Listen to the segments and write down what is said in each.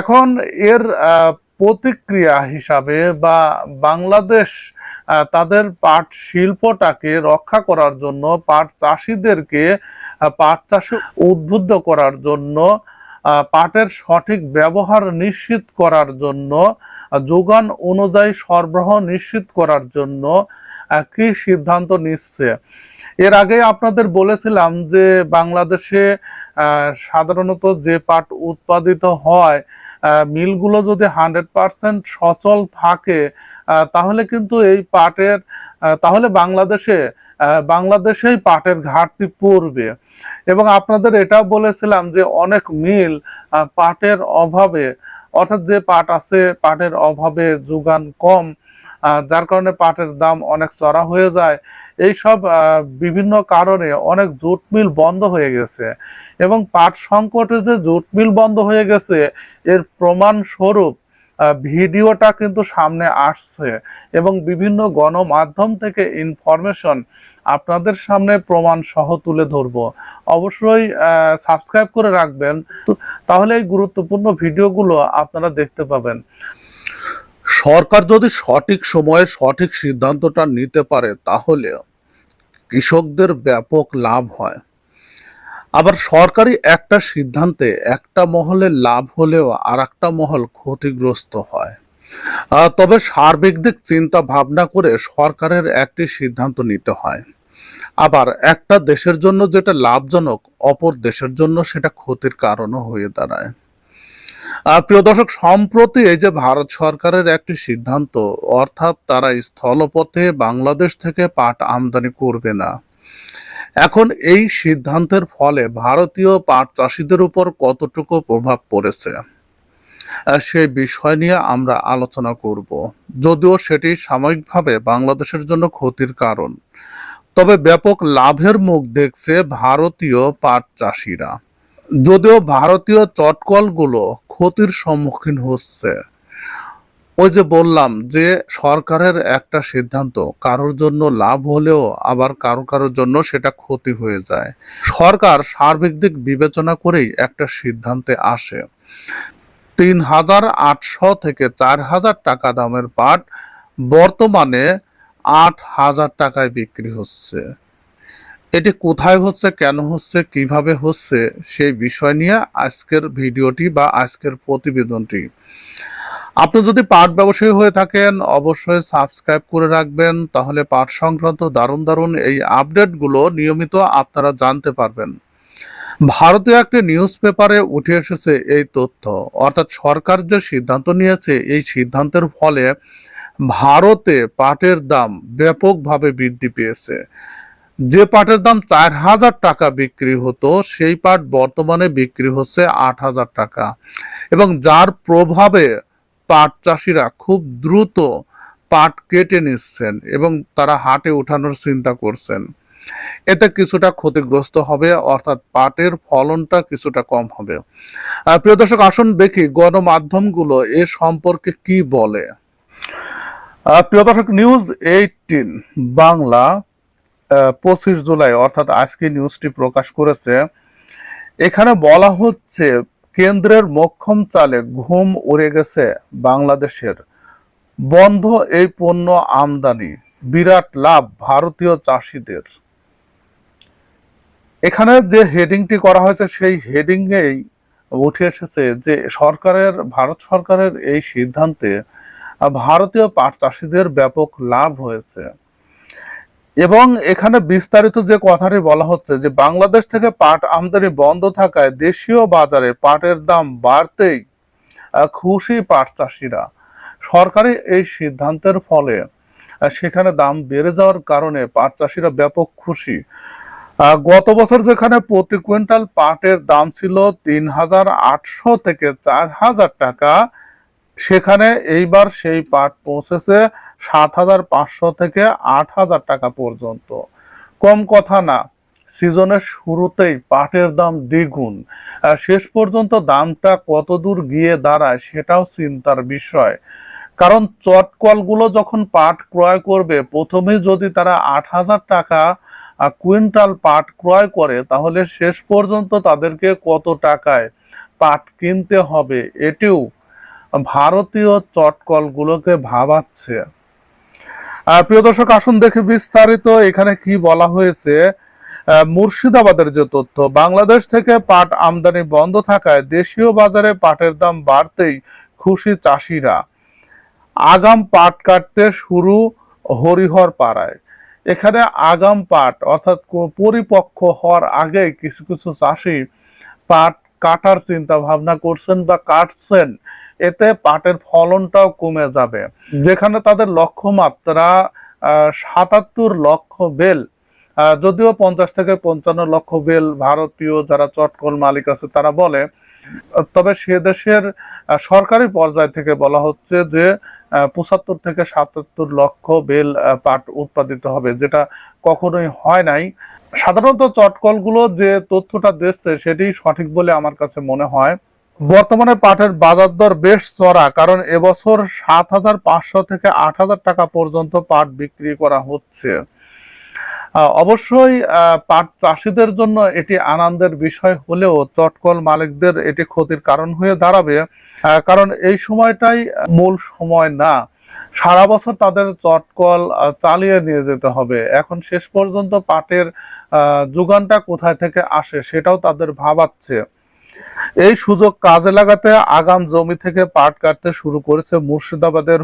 এখন এর প্রতিক্রিয়া হিসাবে বা বাংলাদেশ তাদের পাট শিল্পটাকে রক্ষা করার জন্য, পাট চাষিদেরকে পাট চাষে উদ্বুদ্ধ করার জন্য পাটের সঠিক ব্যবহার নিশ্চিত করার জন্য যোগান অনুযায়ী সরবরাহ নিশ্চিত করার জন্য কি সিদ্ধান্ত নিচ্ছে? এর আগে আপনাদের বলেছিলাম যে বাংলাদেশে সাধারণত যে পাট উৎপাদিত হয় মিলগুলো যদি হান্ড্রেড পার্সেন্ট সচল থাকে তাহলে কিন্তু এই পাটের তাহলে বাংলাদেশে বাংলাদেশেই পাটের ঘাটতি পড়বে। এবং আপনাদের এটাও বলেছিলাম যে অনেক মিল পাটের অভাবে, অর্থাৎ যে পাট আছে, পাটের অভাবে যোগান কম যার কারণে পাটের দাম অনেক চড়া হয়ে যায়। এইসব বিভিন্ন কারণে অনেক জুট মিল বন্ধ হয়ে গেছে। এবং পাট সংকটে যে জুট মিল বন্ধ হয়ে গেছে, এর প্রমাণ স্বরূপ ভিডিওটা কিন্তু সামনে আসছে। এবং বিভিন্ন গণমাধ্যম থেকে ইনফরমেশন আপনাদের সামনে প্রমাণ সহ তুলে ধরবো। অবশ্যই সাবস্ক্রাইব করে রাখবেন। তাহলে এই গুরুত্বপূর্ণ ভিডিওগুলো আপনারা দেখতে পাবেন। সরকার যদি সঠিক সময়ে সঠিক সিদ্ধান্তটা নিতে পারে, তাহলে কৃষকদের ব্যাপক লাভ হয়। আবার সরকারি একটা সিদ্ধান্তে একটা মহলে লাভ হলেও আর একটা মহল ক্ষতিগ্রস্ত হয়। তবে সার্বিক দিক চিন্তা ভাবনা করে সরকারের একটি সিদ্ধান্ত নিতে হয়। আবার একটা দেশের জন্য যেটা লাভজনক, অপর দেশের জন্য সেটা ক্ষতির কারণও হয়ে দাঁড়ায়। প্রিয় দর্শক, সম্প্রতি এই যে ভারত সরকারের একটি সিদ্ধান্ত, অর্থাৎ তারা স্থলপথে বাংলাদেশ থেকে পাট আমদানি করবে না। এখন এই সিদ্ধান্তের ফলে ভারতীয় পাট চাষিদের উপর কতটুকু প্রভাব পড়েছে সেই বিষয় নিয়ে আমরা আলোচনা করব। যদিও সেটি সাময়িকভাবে বাংলাদেশের জন্য ক্ষতির কারণ, তবে ব্যাপক লাভের মুখ দেখছে ভারতীয় পাট চাষিরা। যদিও ভারতীয় চটকলগুলো ক্ষতির সম্মুখীন হচ্ছে। ওই যে বললাম যে সরকারের একটা সিদ্ধান্ত, কারোর জন্য লাভ হলেও আবার কারও কারোর জন্য সেটা ক্ষতি হয়ে যায়। সরকার সার্বিক দিক বিবেচনা করেই একটা সিদ্ধান্তে আসে। তিন হাজার আটশো থেকে চার হাজার টাকা দামের পাট বর্তমানে আট হাজার টাকায় বিক্রি হচ্ছে। এটি কোথায় হচ্ছে, কেন হচ্ছে, কীভাবে হচ্ছে, সেই বিষয় নিয়ে আজকের ভিডিওটি বা আজকের প্রতিবেদনটি। আপনি যদি পাট ব্যবসায়ী হয়ে থাকেন, অবশ্যই সাবস্ক্রাইব করে রাখবেন, তাহলে পাট সংক্রান্ত দারুণ দারুণ এই আপডেটগুলো নিয়মিত আপনারা জানতে পারবেন। ভারতীয় একটি নিউজ পেপারে উঠে এসেছে এই তথ্য, অর্থাৎ সরকার যে সিদ্ধান্ত নিয়েছে, এই সিদ্ধান্তের ফলে ভারতে পাটের দাম ব্যাপকভাবে বৃদ্ধি পেয়েছে। যে পাটের দাম চার হাজার টাকা বিক্রি হতো, সেই পাট বর্তমানে বিক্রি হচ্ছে আট হাজার টাকা। এবং যার প্রভাবে পাট চাষিরা খুব দ্রুত পাট কেটে নিচ্ছেন এবং তারা হাটে ওঠানোর চিন্তা করছেন। এতে কিছুটা ক্ষতিগ্রস্ত হবে, অর্থাৎ পাটের ফলনটা কিছুটা কম হবে। প্রিয় দর্শক, আসুন দেখি গণমাধ্যমগুলো এ সম্পর্কে কি বলে। প্রিয় দর্শক, নিউজ এইটিন, বাংলা পঁচিশ জুলাই, অর্থাৎ আজকে নিউজটি প্রকাশ করেছে। এখানে বলা হচ্ছে, কেন্দ্রের মক্ষম চালে ঘুম উড়ে গেছে বাংলাদেশের। বন্ধ এই পণ্য আমদানি, বিরাট লাভ ভারতীয় চাষিদের। এখানে যে হেডিংটি করা হয়েছে, সেই হেডিংয়েই উঠে এসেছে যে, সরকারের, ভারত সরকারের এই সিদ্ধান্তে, ভারতীয় পাট চাষিদের ব্যাপক লাভ হয়েছে। এবং এখানে বিস্তারিত যে কথাটি বলা হচ্ছে যে বাংলাদেশ থেকে পাট আমদানি বন্ধ থাকায় দেশীয় বাজারে পাটের দাম বাড়তেই খুশি পাট চাষিরা। সরকারি এই সিদ্ধান্তের ফলে সেখানে দাম বেড়ে যাওয়ার কারণে পাট চাষিরা ব্যাপক খুশি। গত বছর যেখানে প্রতি কুইন্টাল পাটের দাম ছিল তিন হাজার আটশো থেকে চার হাজার টাকা সেখানে এইবার সেই পাট পৌঁছেছে সাত হাজার পাঁচশো থেকে আট হাজার টাকা পর্যন্ত। কম কথা না, সিজনের শুরুতেই পাটের দাম দ্বিগুণ। শেষ পর্যন্ত দামটা কত দূর গিয়ে দাঁড়ায় সেটাও চিন্তার বিষয়। কারণ চটকলগুলো যখন পাট ক্রয় করবে প্রথমে যদি তারা আট হাজার টাকা কুইন্টাল পাট ক্রয় করে, তাহলে শেষ পর্যন্ত তাদেরকে কত টাকায় পাট কিনতে হবে, এটিও ভারতীয় চটকলগুলোকে ভাবাচ্ছে। প্রিয় দর্শক, আসুন দেখে বিস্তারিত এখানে কি বলা হয়েছে। মুর্শিদাবাদের যে তথ্য, বাংলাদেশ থেকে পাট আমদানি বন্ধ থাকায় দেশীয় বাজারে পাটের দাম বাড়তেই খুশি চাষিরা। আগাম পাট কাটতে শুরু হরিহর পাড়ায়। এখানে আগাম পাট অর্থাৎ পরিপক্ক হওয়ার আগে কিছু কিছু চাষি পাট কাটার চিন্তা ভাবনা করছেন বা কাটছেন। এতে পাটের ফলনটাও কমে যাবে। যেখানে তাদের লক্ষ্যমাত্রা সাতাত্তর লক্ষ বেল যদিও পঞ্চাশ থেকে পঞ্চান্ন লক্ষ বেল ভারতীয় যারা চটকল মালিক আছে তারা বলে, তবে সে দেশের সরকারি পর্যায় থেকে বলা হচ্ছে যে পঁচাত্তর থেকে সাতাত্তর লক্ষ বেল পাট উৎপাদিত হবে, যেটা কখনোই হয় নাই। সাধারণত চটকলগুলো যে তথ্যটা দিচ্ছে সেটি সঠিক বলে আমার কাছে মনে হয়। বর্তমানে পাটের বাজার দর বেশ চড়া কারণ এবছর সাত হাজার পাঁচশো থেকে আট হাজার টাকা পর্যন্ত পাট বিক্রি করা হচ্ছে। অবশ্যই পাট চাষিদের জন্য এটি আনন্দের বিষয় হলেও চটকল মালিকদের এটি ক্ষতির কারণ হয়ে দাঁড়াবে কারণ এই সময়টাই মূল সময় না। সারা বছর তাদের চটকল চালিয়ে নিয়ে যেতে হবে। এখন শেষ পর্যন্ত পাটের যোগানটা কোথায় থেকে আসে সেটাও তাদের ভাবাচ্ছে। এই সুযোগ কাজে লাগাতে আগাম জমি থেকে পাট কাটতে শুরু করেছে মুর্শিদাবাদের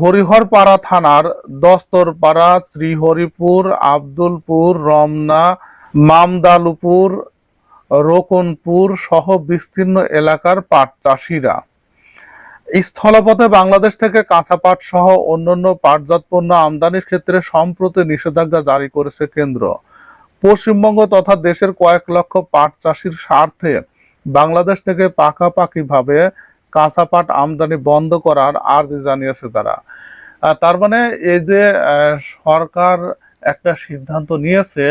হরিহরপাড়া থানার দস্তরপাড়া, শ্রীহরিপুর, আব্দুলপুর, রমনা, মামদালুপুর, রোকনপুর সহ বিস্তীর্ণ এলাকার পাট চাষিরা। স্থলপথে বাংলাদেশ থেকে কাঁচা পাট সহ অন্যান্য পাটজাত পণ্য আমদানির ক্ষেত্রে সম্প্রতি নিষেধাজ্ঞা জারি করেছে কেন্দ্র। পশ্চিমবঙ্গ তথা দেশের কয়েক লক্ষ পাট চাষির স্বার্থে বাংলাদেশ থেকে পাকাপাকিভাবে কাঁচা পাট আমদানি বন্ধ করার আর্জি জানিয়েছে তারা। তার মানে এই যে সরকার একটা সিদ্ধান্ত নিয়েছে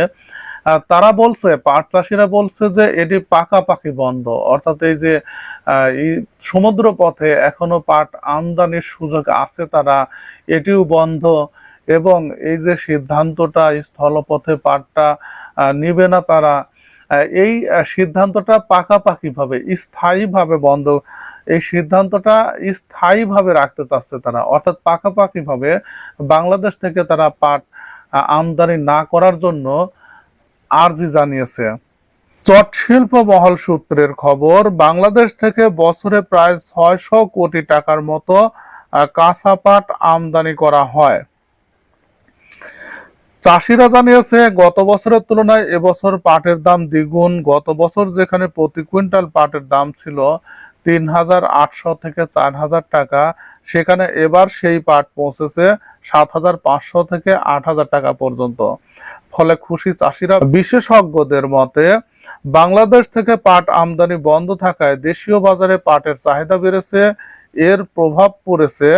তারা বলছে, পাট চাষিরা বলছে যে এটি পাকাপাকি বন্ধ। অর্থাৎ এই যে এই সমুদ্র পথে এখনও পাট আমদানির সুযোগ আছে তারা, এটিও বন্ধ এবং এই যে সিদ্ধান্তটা স্থলপথে পাটটা নিবে না তারা এই সিদ্ধান্তটা পাকাপাকিভাবে, স্থায়ীভাবে বন্ধ, এই সিদ্ধান্তটা স্থায়ীভাবে রাখতে চাচ্ছে তারা। অর্থাৎ পাকাপাকিভাবে বাংলাদেশ থেকে তারা পাট আমদানি না করার জন্য আর্জি জানিয়েছে। চট শিল্প মহল সূত্রের খবর, বাংলাদেশ থেকে বছরে প্রায় ছয়শো কোটি টাকার মতো কাঁচা পাট আমদানি করা হয়। চাষিরা জানিয়েছে, গত বছরের তুলনায় এবছর পাটের দাম দ্বিগুণ। গত বছর যেখানে প্রতি কুইন্টাল পাটের দাম ছিল তিন হাজার আটশো থেকে চার হাজার টাকা, সেখানে এবার সেই পাট পৌঁছেছে সাত হাজার পাঁচশো থেকে আট হাজার টাকা পর্যন্ত। ফলে খুশি চাষিরা বিশেষজ্ঞদের মতে, বাংলাদেশ থেকে পাট আমদানি বন্ধ থাকায় দেশীয় বাজারে পাটের চাহিদা বেড়েছে। এর প্রভাব পড়েছে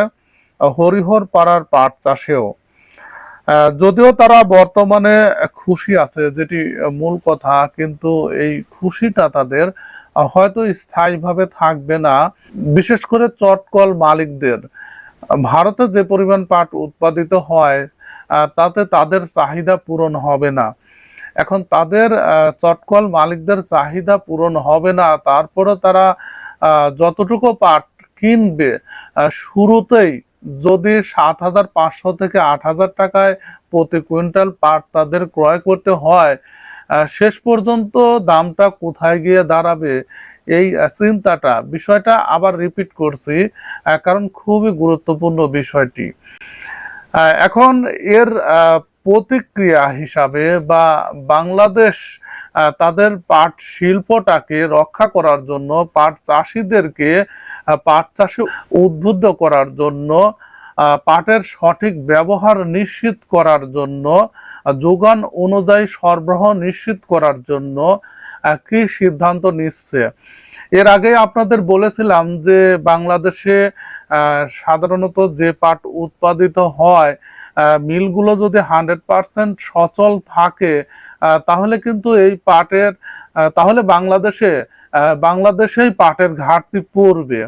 হরিহর পাড়ার পাট চাষেও। যদিও তারা বর্তমানে খুশি আছে, যেটি মূল কথা, কিন্তু এই খুশিটা তাদের হয়তো স্থায়ীভাবে থাকবে না। বিশেষ করে চটকল মালিকদের, ভারতে যে পরিমাণ পাট উৎপাদিত হয় তাতে তাদের চাহিদা পূরণ হবে না। এখন তাদের চটকল মালিকদের চাহিদা পূরণ হবে না, তারপরে তারা যতটুকু পাট কিনবে শুরুতেই যদি সাত হাজার পাঁচশো থেকে আট হাজার টাকায় প্রতি কুইন্টাল পাট তাদের ক্রয় করতে হয় শেষ পর্যন্ত দামটা কোথায় গিয়ে দাঁড়াবে এই চিন্তাটা। বিষয়টা আবার রিপিট করছি কারণ খুবই গুরুত্বপূর্ণ বিষয়টি। এখন এর প্রতিক্রিয়া হিসাবে বা বাংলাদেশ তাদের পাট শিল্পটাকে রক্ষা করার জন্য পাট চাষিদেরকে পাট চাষে উদ্বুদ্ধ করার জন্য পাটের সঠিক ব্যবহার নিশ্চিত করার জন্য যোগান অনুযায়ী সরবরাহ নিশ্চিত করার জন্য কি সিদ্ধান্ত নিচ্ছে? এর আগে আপনাদের বলেছিলাম যে বাংলাদেশে সাধারণত যে পাট উৎপাদিত হয় মিলগুলো যদি হান্ড্রেড পার্সেন্ট সচল থাকে তাহলে কিন্তু এই পাটের তাহলে বাংলাদেশে বাংলাদেশেই পাটের ঘাটতি পড়বে।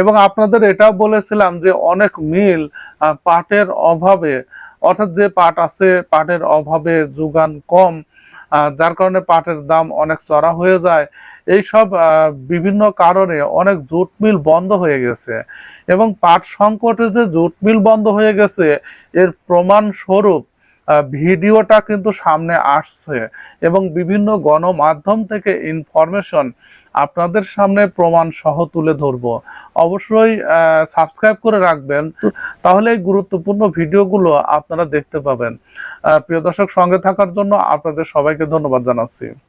এবং আপনাদের এটাও বলেছিলাম যে অনেক মিল পাটের অভাবে অর্থাৎ যে পাট আছে পাটের অভাবে যোগান কম যার কারণে পাটের দাম অনেক চড়া হয়ে যায়। এইসব আহ, বিভিন্ন কারণে অনেক জুট মিল বন্ধ হয়ে গেছে। এবং পাট সংকটে যে জুট মিল বন্ধ হয়ে গেছে এর প্রমাণ স্বরূপ ভিডিওটা কিন্তু সামনে আসছে এবং বিভিন্ন গণমাধ্যম থেকে ইনফরমেশন আপনাদের সামনে প্রমাণ সহ তুলে ধরব। অবশ্যই সাবস্ক্রাইব করে রাখবেন, তাহলে এই গুরুত্বপূর্ণ ভিডিওগুলো আপনারা দেখতে পাবেন। প্রিয় দর্শক, সঙ্গে থাকার জন্য আপনাদের সবাইকে ধন্যবাদ জানাচ্ছি।